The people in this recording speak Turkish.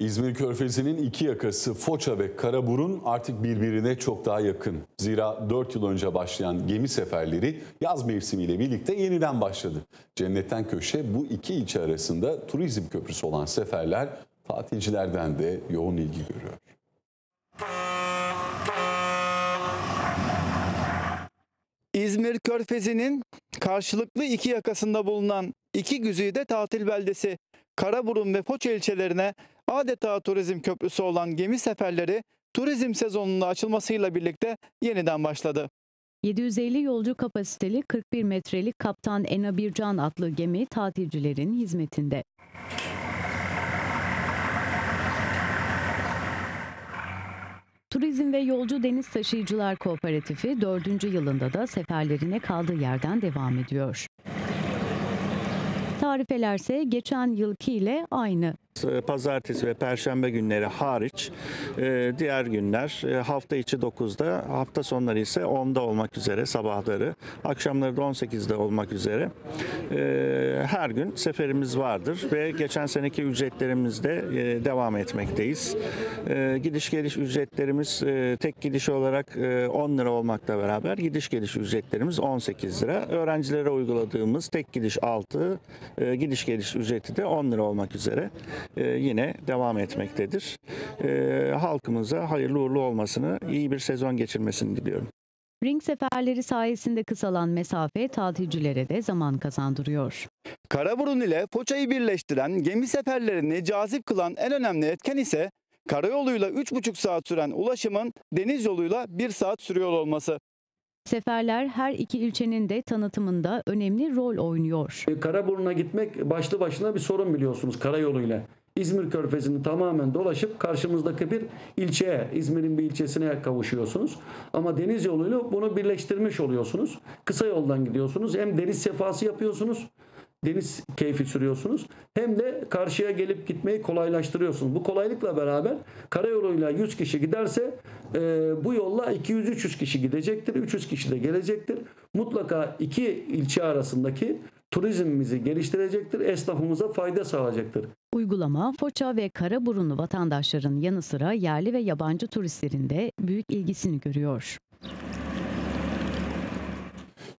İzmir Körfezi'nin iki yakası Foça ve Karaburun artık birbirine çok daha yakın. Zira 4 yıl önce başlayan gemi seferleri yaz mevsimiyle birlikte yeniden başladı. Cennetten Köşe bu iki ilçe arasında turizm köprüsü olan seferler tatilcilerden de yoğun ilgi görüyor. İzmir Körfezi'nin karşılıklı iki yakasında bulunan iki güzide tatil beldesi Karaburun ve Foça ilçelerine adeta turizm köprüsü olan gemi seferleri turizm sezonunda açılmasıyla birlikte yeniden başladı. 750 yolcu kapasiteli 41 metrelik Kaptan Ena Bircan adlı gemi tatilcilerin hizmetinde. Turizm ve Yolcu Deniz Taşıyıcılar Kooperatifi 4. yılında da seferlerine kaldığı yerden devam ediyor. Tarifelerse geçen yılki ile aynı. E, Pazartesi ve Perşembe günleri hariç e, diğer günler e, hafta içi 9'da hafta sonları ise 10'da olmak üzere sabahları akşamları da 18'de olmak üzere e, her gün seferimiz vardır ve geçen seneki ücretlerimizde e, devam etmekteyiz. E, gidiş geliş ücretlerimiz tek gidiş olarak e, 10 lira olmakla beraber gidiş geliş ücretlerimiz 18 lira. Öğrencilere uyguladığımız tek gidiş 6, e, gidiş geliş ücreti de 10 lira olmak üzere yine devam etmektedir. E, halkımıza hayırlı uğurlu olmasını, iyi bir sezon geçirmesini diliyorum. Ring seferleri sayesinde kısalan mesafe tatilcilere de zaman kazandırıyor. Karaburun ile Foça'yı birleştiren gemi seferlerini cazip kılan en önemli etken ise karayoluyla 3,5 saat süren ulaşımın deniz yoluyla 1 saat sürüyor olması. Seferler her iki ilçenin de tanıtımında önemli rol oynuyor. Karaburun'a gitmek başlı başına bir sorun biliyorsunuz karayoluyla. İzmir Körfezi'ni tamamen dolaşıp karşımızdaki bir ilçeye, İzmir'in bir ilçesine kavuşuyorsunuz. Ama deniz yoluyla bunu birleştirmiş oluyorsunuz. Kısa yoldan gidiyorsunuz. Hem deniz sefası yapıyorsunuz, deniz keyfi sürüyorsunuz. Hem de karşıya gelip gitmeyi kolaylaştırıyorsunuz. Bu kolaylıkla beraber karayoluyla 100 kişi giderse e, bu yolla 200-300 kişi gidecektir. 300 kişi de gelecektir. Mutlaka iki ilçe arasındaki turizmimizi geliştirecektir. Esnafımıza fayda sağlayacaktır. Uygulama Foça ve Karaburunlu vatandaşların yanı sıra yerli ve yabancı turistlerin de büyük ilgisini görüyor.